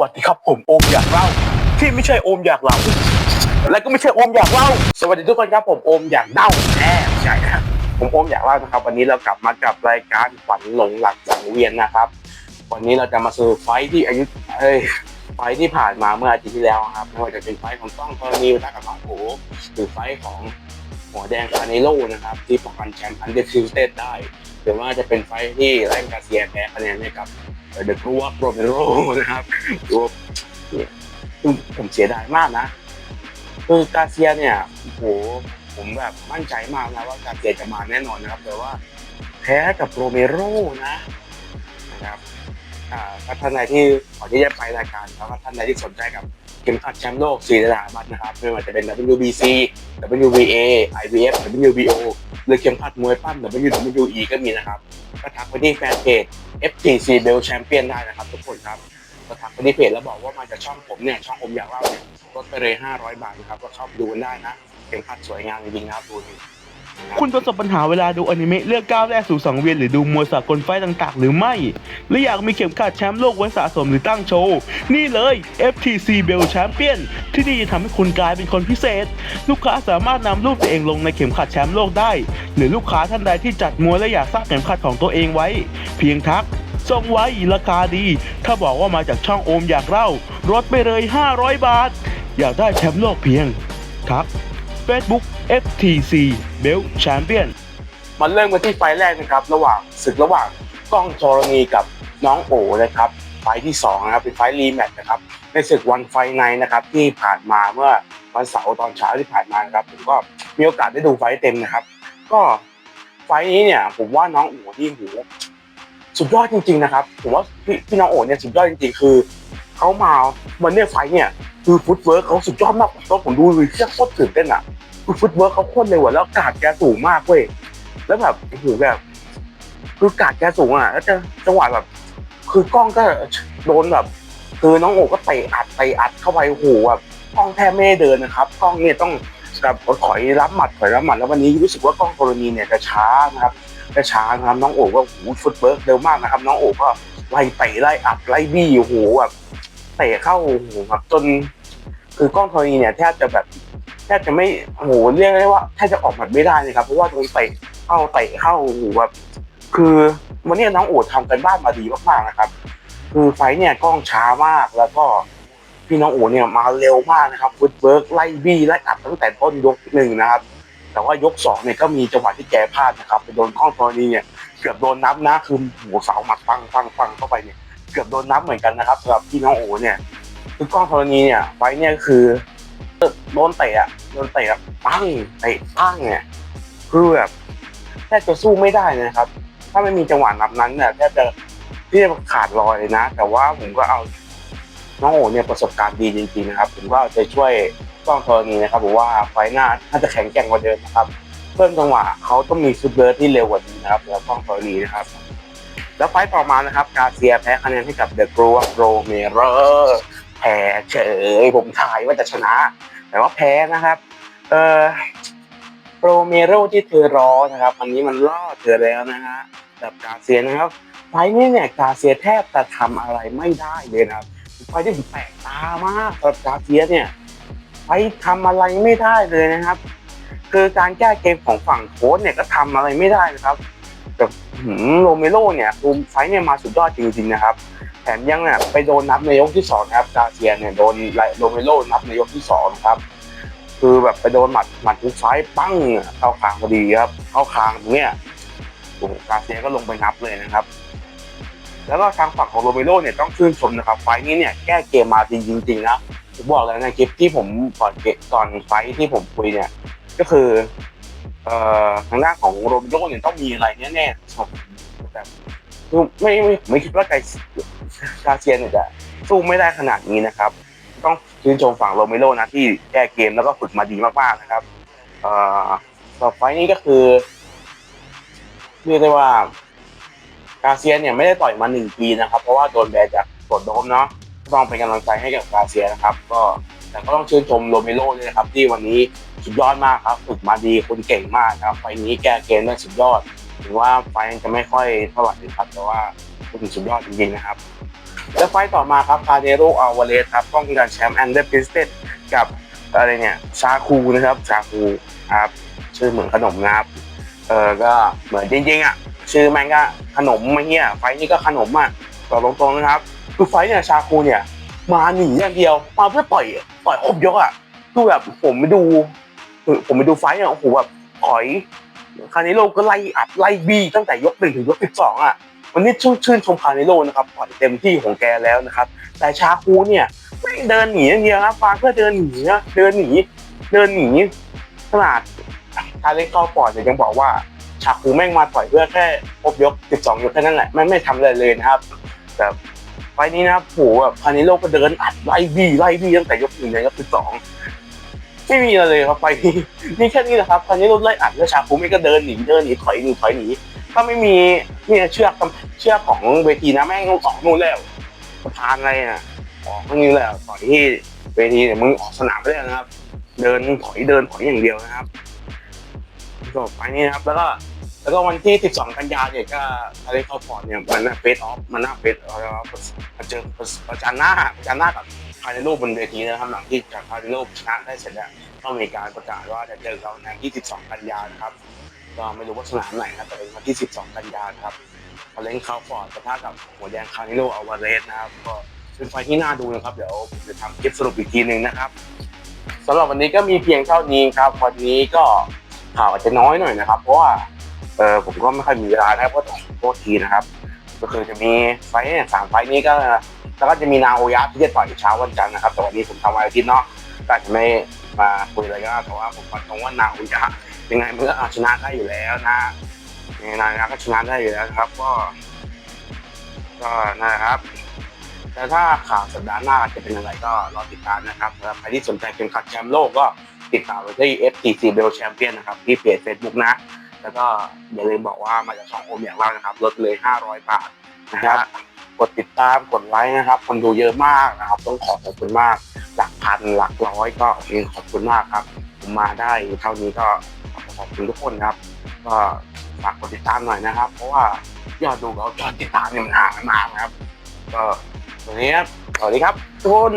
วัสดีครับผมโอมอยากเล่า ที่ไม่ใช่โอมอยากเล่าและก็ไม่ใช่โอมอยากเล่า สวัสดีทุกคนครับผมโอมอยากเล่าแน่ใช่ครับผมโอมอยากเล่านะครับ วันนี้เรากลับมากับรายการฝันหลงหลักสังเวียนนะครับ วันนี้เราจะมาสู่ไฟที่อายุเอ้ยไฟที่ผ่านมาเมื่ออาทิตย์ที่แล้วครับไม่ว่าจะเป็นไฟของต้องกรณีนะกับน้องโอหรือไฟของ หัวแดงคาเนโลนะครับ ที่ป้องกันแชมป์อันเดอร์ฟิวเต็ดได้หรือว่าจะเป็นไฟที่แรงกาเซียแพ้คะแนนให้กับเดอะกรัวโปรเมโรนะครับกรัวเนี่ยผมเสียดายมากนะคือกาเซียเนี่ยโหผมแบบมั่นใจมากนะว่ากาเซียจะมาแน่นอนนะครับ แต่ว่าแพ้กับโปรเมโรนะนะครับอ่าถ้าท่านใดที่ขอที่จะไปรายการแล้วก็ท่านใดที่สนใจกับ เข็มขัดแชมป์โลกสี่ระดับบัตรนะครับไม่ว่าจะเป็น WBC WBA IBF WBO หรือเข็มขัดมวยปั้ม WWE ก็มีนะครับก็ทักไปที่แฟนเพจ FTC Bell Champion ได้นะครับทุกคนครับก็ทักไปที่เพจแล้วบอกว่ามาจากช่องผมเนี่ยช่องผมอยากเล่าเนี่ยลดไปเลย500 บาทนะครับก็เข้าไปดูกันได้นะเข็มขัดสวยงามจริงๆนะครับดูนี่ คุณประสบปัญหาเวลาดูอนิเมะเลือกก้าวแรกสู่สังเวียนหรือดูมวยสากลไฟต่างๆ หรือไม่หรืออยากมีเข็มขัดแชมป์โลกไว้สะสมหรือตั้งโชว์ นี่เลย FTC Bell Champion ที่นี่จะทำให้คุณกลายเป็นคนพิเศษ ลูกค้าสามารถนำรูปตัวเองลงในเข็มขัดแชมป์โลกได้ หรือลูกค้าท่านใดที่จัดมวยและอยากสร้างเข็มขัดของตัวเองไว้ เพียงทักส่งไว้ราคาดี ถ้าบอกว่ามาจากช่องโอมอยากเล่าลดไปเลย 500 บาท อยากได้แชมป์โลกเพียงทัก Facebook FTC Belt Champion มันเริ่มกันที่ไฟแรกนะครับ ระหว่างศึกระหว่างกล้องธรณีกับน้องโอนะครับ ไฟที่สองนะครับเป็นไฟรีแมตช์นะครับ ในศึกวันไฟไนนะครับที่ผ่านมาเมื่อวันเสาร์ตอนเช้าที่ผ่านมานะครับผมก็มีโอกาสได้ดูไฟเต็มนะครับ ก็ไฟนี้เนี่ย ผมว่าน้องโอที่หูสุดยอดจริง ๆนะครับ ผมว่าพี่พี่น้องโอเนี่ยสุดยอดจริง ๆ คือเขามาวันเนี้ยไฟเนี่ยคือฟุตเวิร์กเขาสุดยอดมากตอนผมดูเลยเชี่ยโคตรตื่นเต้นอะ ฟุตเวิร์กเขาโคตรเร็วอะแล้วกาดแกสูงมากเว้ยแล้วแบบโอ้โหแบบ คือกาดแกสูงอะแล้วจะจังหวะแบบ คือกล้องก็โดนแบบ คือน้องโอก็เตะอัดเตะอัดเข้าไปโอ้โหแบบกล้องแทบไม่ได้เดินนะครับกล้องเนี่ยต้องแบบถอยรับหมัดถอยรับหมัดแล้ววันนี้รู้สึกว่ากล้องกรณีเนี่ยจะช้านะครับจะช้านะครับน้องโอก็โอ้โหฟุตเบิร์กเร็วมากนะครับ น้องโอก็ไล่เตะไล่อัดไล่บี้โอ้โหแบบเตะเข้าโอ้โหแบบจนคือกล้องกรณีเนี่ยแทบจะแบบ แทบจะไม่โอ้โหเรียกได้ว่าแทบจะออกหมัดไม่ได้เลยครับเพราะว่าโดนเตะเข้าเตะเข้าโอ้โหแบบคือวันนี้น้องโอดทำกันบ้านมาดีมากๆนะครับ คือไฟเนี่ยกล้องช้ามากแล้วก็พี่น้องโอเนี่ยมาเร็วมากนะครับฟุตเบิร์กไล่บี้ไล่อัดตั้งแต่ต้นยกหนึ่งนะครับ แต่ว่ายกสองเนี่ยก็มีจังหวะที่แกพลาดนะครับไปโดนกล้องตัวนี้เนี่ยเกือบโดนนับนะคือหัวเสาหมัดปังปังปังเข้าไปเนี่ยเกือบโดนนับเหมือนกันนะครับสำหรับพี่น้องโอเนี่ยคือกล้องธรณีเนี่ยไฟเนี่ยคือ โดนเตะอะโดนเตะอะปังเตะปั้งเนี่ยคือแบบแทบจะสู้ไม่ได้นะครับ ถ้าไม่มีจังหวะนับนั้นเนี่ยแทบจะที่จะขาดลอยเลยนะ แต่ว่าผมก็เอาน้องโอเนี่ยประสบการณ์ดีจริงๆนะครับ ผมก็เอาใจช่วยกล้องธรณีนะครับผมว่าไฟหน้าน่าจะแข็งแกร่งกว่าเดิมนะครับ เพิ่มจังหวะเขาต้องมีฟุตเบิร์ดที่เร็วกว่านี้นะครับแล้วกล้องธรณีนะครับ แล้วไฟต์ต่อมานะครับ กาเซียแพ้คะแนนให้กับเดอะกรัวโรเมเรอร์ แพ้เฉยผมทายว่าจะชนะ แต่ว่าแพ้นะครับ เออโรเมโรที่เธอรอนะครับอันนี้มันล่อเธอแล้วนะฮะกับกาเซียนะครับไฟล์นี้เนี่ยกาเซียแทบจะทำอะไรไม่ได้เลยนะครับไฟที่ผมแปลกตามากสำหรับกาเซียเนี่ยไฟล์ทำอะไรไม่ได้เลยนะครับ คือการแก้เกมของฝั่งโค้ชเนี่ยก็ทำอะไรไม่ได้นะครับ แต่โรเมโรเนี่ยดูไฟเนี่ยมาสุดยอดจริงๆนะครับ แถมยังเนี่ยไปโดนนับในยกที่สองนะครับกาเซียเนี่ยโดนโรเมโรนับในยกที่สองนะครับ คือแบบไปโดนหมัดหมัดทุกซ้ายปั้งเข้าคางพอดีครับเข้าคางตรงเนี้ยโอ้กาเซียก็ลงไปนับเลยนะครับ แล้วก็ทางฝั่งของโรเมโรเนี่ยต้องชื่นชมนะครับ ไฟล์นี้เนี่ยแก้เกมมาดีจริงๆนะผมบอกแล้วในคลิปที่ผมก่อนเกมก่อนไฟที่ผมคุยเนี่ย ก็คือ ทางด้าของโรเมโรเนี่ยต้องมีอะไรแน่ๆครับแต่คือไม่ไม่ไม่คิดว่ากากาเซียนจะสู้ไม่ได้ขนาดนี้นะครับ ต้องชื่นชมฝั่งโรเมโรนะที่แก้เกมแล้วก็ฝึกมาดีมากๆนะครับเอ่อต่อไฟนี้ก็คือเรียกได้ว่ากาเซียเนี่ยไม่ได้ต่อยมาหนึ่งปีนะครับ เพราะว่าโดนแบนจากกดโดมเนาะต้องเป็นกำลังใจให้กับกาเซียนะครับ ก็ แต่ก็ต้องชื่นชมโรเมโรด้วยนะครับ ที่วันนี้สุดยอดมากครับ ฝึกมาดีคนเก่งมากนะครับ ไฟนี้แก้เกมได้สุดยอด ถึงว่าไฟจะไม่ค่อยเท่าไหร่ครับ แต่ว่าคุณสุดยอดจริงๆนะครับ แล้วไฟต่อมาครับคาเดโรอัลวาเลสครับป้องกันแชมป์แอนเดอร์พิสเตนกับอะไรเนี่ยชาคูนะครับชาคูครับชื่อเหมือนขนมนะครับเออก็เหมือนจริงๆอะชื่อแม่งก็ขนมมาเฮียไฟนี้ก็ขนมอะต่อตรงๆนะครับคือไฟเนี่ยชาคูเนี่ย มาหนีอย่างเดียวมาเพื่อต่อยต่อยครบยกอะคือแบบผมไปดูผมไปดูไฟเนี่ยโอ้โหแบบถอยคานิโลก็ไล่อัดไล่บีตั้งแต่ยกหนึ่งถึงยกสิบสองอะวันนี้ชื่นชื่นชมคานิโลนะครับต่อยเต็มที่ของแกแล้วนะครับ แต่ชาคูเนี่ยแม่เดินหนีอย่างเดียวครับฟาเพื่อเดินหนีนะเดินหนีเดินหนีขนาดคาเล็กเข้าปอดเนี่ยยังบอกว่าชาคูแม่งมาต่อยเพื่อแค่ครบยก 12 ยกแค่นั้นแหละแม่ไม่ทำอะไรเลยนะครับ แต่ ไฟนี้นะครับโหแบบคานิโลก็เดินอัดไล่บีไล่บีตั้งแต่ยกหนึ่งถึงยก12ไม่มีอะไรเลยครับไฟนี้นี่แค่นี้แหละครับคานิโลไล่อัดแล้วชาคูแม่ก็เดินหนีเดินหนีถอยหนีถอยหนีถ้าไม่มีเนี่ยเชือกเชือกของเวทีนะแม่งออกนู่นแล้วสะพานอะไรอะออกตรงนี้แล้วต่อยที่เวทีเนี่ยมึงออกสนามไปแล้วนะครับ เดินถอยเดินถอยอย่างเดียวนะครับจบไปนี่นะครับแล้วก็ แล้วก็วันที่ 12 กันยาเนี่ยก็อะไรเข้าพอร์ตเนี่ยมันน่าเฟสออฟมันน่าเฟสเอาแล้วมาเจอประจันหน้าประจันหน้ากับคาร์ดิโลบนเวทีนะครับหลังที่จากคาร์ดิโลชนะได้เสร็จแล้วก็มีการประกาศว่าจะเจอเราในที่12 กันยานะครับก็ไม่รู้ว่าสนามไหนนะแต่เป็นวันที่ 12 กันยายนครับพอเล่นคาฟอร์ดปะทะกับหัวแดงคาร์นิโลอัลวาเรสนะครับก็เป็นไฟที่น่าดูนะครับเดี๋ยวผมจะทำคลิปสรุปอีกทีหนึ่งนะครับสำหรับวันนี้ก็มีเพียงเท่านี้ครับวันนี้ก็ข่าวอาจจะน้อยหน่อยนะครับ เพราะว่า เออผมก็ไม่ค่อยมีเวลานะครับก็ต้องโทษทีนะครับ ก็คือจะมีไฟเนี่ยสามไฟนี้ก็แล้วก็จะมีนาโอยะที่จะต่อยเช้าวันจันทร์นะครับแต่วันนี้ผมทำวันอาทิตย์เนาะก็จะไม่มาคุยอะไรก็แต่ว่าผมฟันตรงว่านาโอยะยังไงมันก็เอาชนะได้อยู่แล้วนะยังไงนะก็ชนะได้อยู่แล้วครับ ก็ ก็นะครับแต่ถ้าข่าวสัปดาห์หน้าจะเป็นอะไรก็รอติดตามนะครับสำหรับใครที่สนใจเข็มขัดแชมป์โลกก็ติดตามไปที่ FTC Bell Champion นะครับที่เพจ Facebook นะ แล้วก็อย่าลืมบอกว่ามาจากช่องโอมอย่างเรานะครับลดเลย 500 บาทนะครับ กดติดตามกดไลค์นะครับ คนดูเยอะมากนะครับ ต้องขอขอบคุณมาก หลักพันหลักร้อยก็เองขอบคุณมากครับ ผมมาได้เท่านี้ก็ขอบคุณทุกคนครับ ก็ฝากกดติดตามหน่อยนะครับ เพราะว่ายอดดูกับยอดติดตามเนี่ยมันห่างกันมากนะครับ ก็วันนี้ครับสวัสดีครับทุกคน